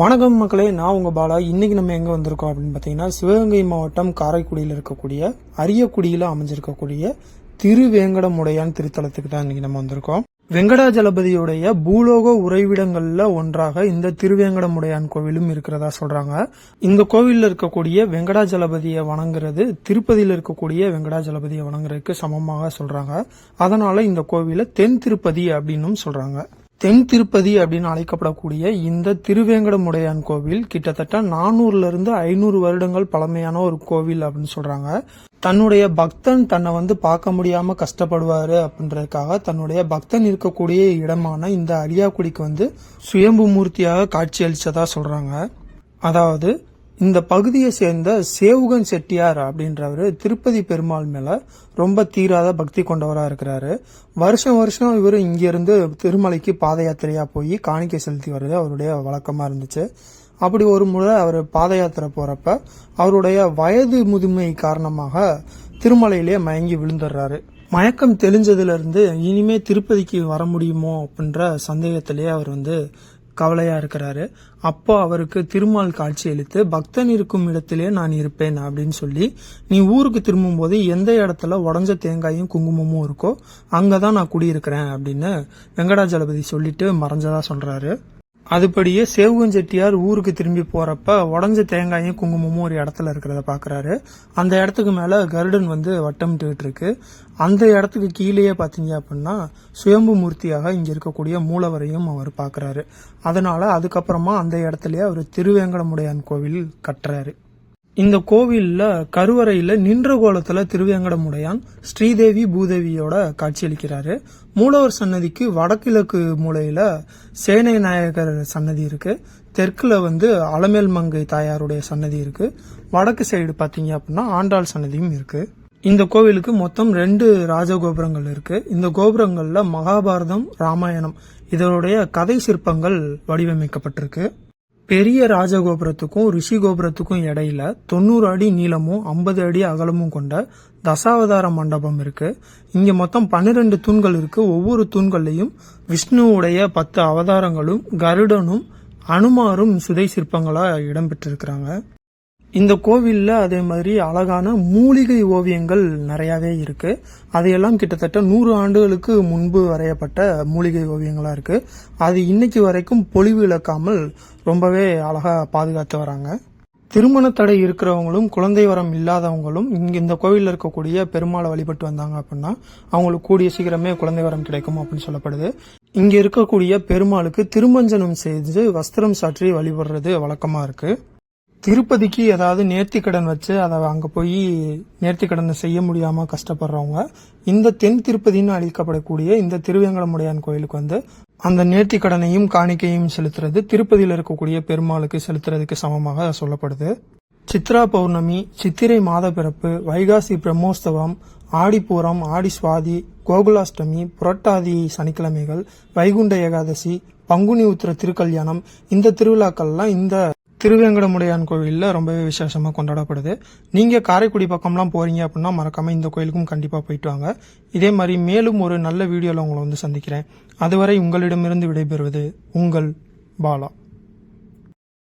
வணக்கம் மக்களே நான் உங்கள் பாலா. இன்னைக்கு நம்ம எங்கே வந்திருக்கோம் அப்படின்னு பார்த்தீங்கன்னா சிவகங்கை மாவட்டம் காரைக்குடியில் இருக்கக்கூடிய அரியக்குடியில் அமைஞ்சிருக்கக்கூடிய திருவேங்கடமுடையான் திருத்தலத்துக்கு தான் இன்னைக்கு நம்ம வந்திருக்கோம். வெங்கடாஜலபதியுடைய பூலோக உறைவிடங்களில் ஒன்றாக இந்த திருவேங்கடமுடையான் கோவிலும் இருக்கிறதா சொல்றாங்க. இந்த கோவிலில் இருக்கக்கூடிய வெங்கடாஜலபதியை வணங்குறது திருப்பதியில் இருக்கக்கூடிய வெங்கடாஜலபதியை வணங்குறதுக்கு சமமாக சொல்றாங்க. அதனால இந்த கோவிலை தென் திருப்பதி அப்படின்னும் சொல்றாங்க. தென் திருப்பதி அப்படின்னு அழைக்கப்படக்கூடிய இந்த திருவேங்கடமுடையான் கோவில் கிட்டத்தட்ட நானூறுல இருந்து ஐநூறு வருடங்கள் பழமையான ஒரு கோவில் அப்படின்னு சொல்றாங்க. தன்னுடைய பக்தன் தன்னை வந்து பார்க்க முடியாம கஷ்டப்படுவாரு அப்படின்றதுக்காக தன்னுடைய பக்தன் இருக்கக்கூடிய இடமான இந்த அரியாக்குடிக்கு வந்து சுயம்பு மூர்த்தியாக காட்சியளிச்சதா சொல்றாங்க. அதாவது இந்த பகுதியை சேர்ந்த சேவுகன் செட்டியார் அப்படின்றவர் திருப்பதி பெருமாள் மேல ரொம்ப தீராத பக்தி கொண்டவராக இருக்கிறாரு. வருஷம் வருஷம் இவர் இங்கிருந்து திருமலைக்கு பாத யாத்திரையா போய் காணிக்கை செலுத்தி வர்றது அவருடைய வழக்கமா இருந்துச்சு. அப்படி ஒரு முறை அவர் பாத யாத்திரை போறப்ப அவருடைய வயது முதுமை காரணமாக திருமலையிலே மயங்கி விழுந்துடுறாரு. மயக்கம் தெளிஞ்சதுல இருந்து இனிமே திருப்பதிக்கு வர முடியுமோ அப்படின்ற சந்தேகத்திலேயே அவர் வந்து கவலையா இருக்கிறாரு. அப்போ அவருக்கு திருமால் காட்சி அளித்து பக்தன் இருக்கும் இடத்திலே நான் இருப்பேன் அப்படின்னு சொல்லி நீ ஊருக்கு திரும்பும் போது எந்த இடத்துல உடஞ்ச தேங்காயும் குங்குமமும் இருக்கோ அங்கதான் நான் குடியிருக்கிறேன் அப்படின்னு வெங்கடாஜலபதி சொல்லிட்டு மறைஞ்சதா சொல்றாரு. அதுபடியே சேவுகன் செட்டியார் ஊருக்கு திரும்பி போறப்ப உடஞ்ச தேங்காயும் குங்குமமும் ஒரு இடத்துல இருக்கிறத பாக்குறாரு. அந்த இடத்துக்கு மேல கருடன் வந்து வட்டமிட்டுக்கிட்டு இருக்கு. அந்த இடத்துக்கு கீழேயே பாத்தீங்க அப்படின்னா சுயம்பு மூர்த்தியாக இங்க இருக்கக்கூடிய மூலவரையும் அவர் பாக்குறாரு. அதனால அதுக்கப்புறமா அந்த இடத்துலயே அவர் திருவேங்கடமுடையான் கோவில் கட்டுறாரு. இந்த கோவிலில் கருவறையில் நின்ற கோலத்தில் திருவேங்கடமுடையான் ஸ்ரீதேவி பூதேவியோட காட்சியளிக்கிறாரு மூலவர் சன்னதிக்கு வடகிழக்கு மூலையில் சேனை நாயகர் சன்னதி இருக்கு. தெற்குல வந்து அலமேல் மங்கை தாயாருடைய சன்னதி இருக்கு. வடக்கு சைடு பார்த்தீங்க அப்படின்னா ஆண்டாள் சன்னதியும் இருக்கு. இந்த கோவிலுக்கு மொத்தம் ரெண்டு ராஜகோபுரங்கள் இருக்கு. இந்த கோபுரங்கள்ல மகாபாரதம் ராமாயணம் இதனுடைய கதை சிற்பங்கள் வடிவமைக்கப்பட்டிருக்கு. பெரிய ராஜகோபுரத்துக்கும் ரிஷி கோபுரத்துக்கும் இடையில தொண்ணூறு அடி நீளமும் ஐம்பது அடி அகலமும் கொண்ட தசாவதார மண்டபம் இருக்கு. இங்க மொத்தம் பன்னிரண்டு தூண்கள் இருக்கு. ஒவ்வொரு தூண்கள்லையும் விஷ்ணுவுடைய பத்து அவதாரங்களும் கருடனும் அனுமாரும் சுதை சிற்பங்களா இடம்பெற்றிருக்கிறாங்க இந்த கோவிலில் அதே மாதிரி அழகான மூலிகை ஓவியங்கள் நிறையாவே இருக்கு. அதையெல்லாம் கிட்டத்தட்ட நூறு ஆண்டுகளுக்கு முன்பு வரையப்பட்ட மூலிகை ஓவியங்களாக இருக்கு. அது இன்னைக்கு வரைக்கும் பொலிவு இழக்காமல் ரொம்பவே அழகாக பாதுகாத்து வராங்க. திருமண தடை இருக்கிறவங்களும் குழந்தை வரம் இல்லாதவங்களும் இங்க இந்த கோவில்ல இருக்கக்கூடிய பெருமாளை வழிபட்டு வந்தாங்க அப்படின்னா அவங்களுக்கு கூடிய சீக்கிரமே குழந்தை வரம் கிடைக்கும் அப்படின்னு சொல்லப்படுது. இங்க இருக்கக்கூடிய பெருமாளுக்கு திருமஞ்சனம் செய்து வஸ்திரம் சாற்றி வழிபடுறது வழக்கமா இருக்கு. திருப்பதிக்கு ஏதாவது நேர்த்திக்கடன் வச்சு அதை அங்கே போய் நேர்த்திக்கடனை செய்ய முடியாமல் கஷ்டப்படுறவங்க இந்த தென் திருப்பதின்னு அழைக்கப்படக்கூடிய இந்த திருவேங்கடமுடையான் கோயிலுக்கு வந்து அந்த நேர்த்திக்கடனையும் காணிக்கையும் செலுத்துறது திருப்பதியில் இருக்கக்கூடிய பெருமாளுக்கு செலுத்துறதுக்கு சமமாக சொல்லப்படுது. சித்ரா பௌர்ணமி சித்திரை மாத பிறப்பு வைகாசி பிரம்மோஸ்தவம் ஆடிப்பூரம் ஆடி சுவாதி கோகுலாஷ்டமி புரட்டாதி சனிக்கிழமைகள் வைகுண்ட ஏகாதசி பங்குனி உத்திர திருக்கல்யாணம் இந்த திருவிழாக்கள்லாம் இந்த திருவேங்கடமுடையான் கோவிலில் ரொம்பவே விசேஷமாக கொண்டாடப்படுது. நீங்கள் காரைக்குடி பக்கம்லாம் போகிறீங்க அப்படின்னா மறக்காமல் இந்த கோயிலுக்கும் கண்டிப்பாக போயிட்டு வாங்க. இதே மாதிரி மேலும் ஒரு நல்ல வீடியோவில் உங்களை வந்து சந்திக்கிறேன். அதுவரை உங்களிடமிருந்து விடைபெறுவது உங்கள் பாலா.